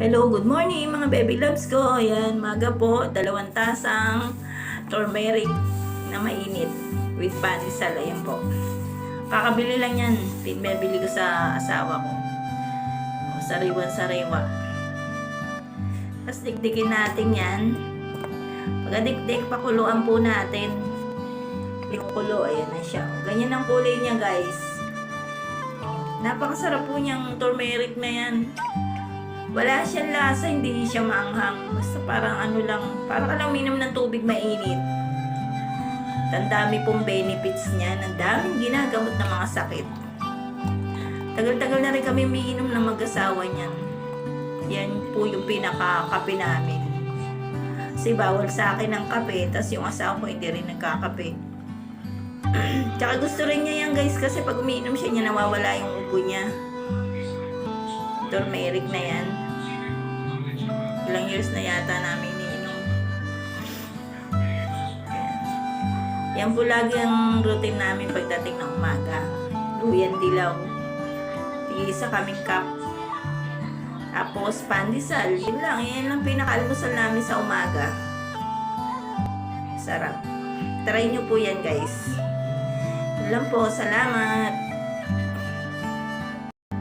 Hello, good morning mga baby loves ko. Ayan, maga po, dalawang tasang turmeric na mainit with panisal. Ayan po. Kakabili lang yan. Pinabili ko sa asawa ko. O, sariwan-sariwa. Tapos dikdikin natin yan. Pagkadikdik, pakuluan po natin. Yung kulo, ayan na siya. Ganyan ang kulay niya guys. Napakasarap po niyang turmeric na yan. Wala siyang lasa, hindi siya maanghang. Basta parang ano lang, parang ka lang minom ng tubig mainit. Ang dami pong benefits niya, ang daming ginagamot ng mga sakit. Tagal-tagal na rin kami umiinom ng mag-asawa niyan. Yan po yung pinaka-kape namin. Kasi bawal sa akin ang kape, tas yung asawa ko hindi rin nagkakape. Tsaka gusto rin niya yan guys kasi pag umiinom siya niya nawawala yung ubo niya. Turmeric na yan. Ilang years na yata namin iniinom. Yan po lagi ang routine namin pagdating ng umaga. Luyan dilaw. Tigisa kaming cup. Tapos pandesal. Yun lang. Yan lang pinakaalmusal namin sa umaga. Sarap. Try nyo po yan guys. Yun lang po. Salamat.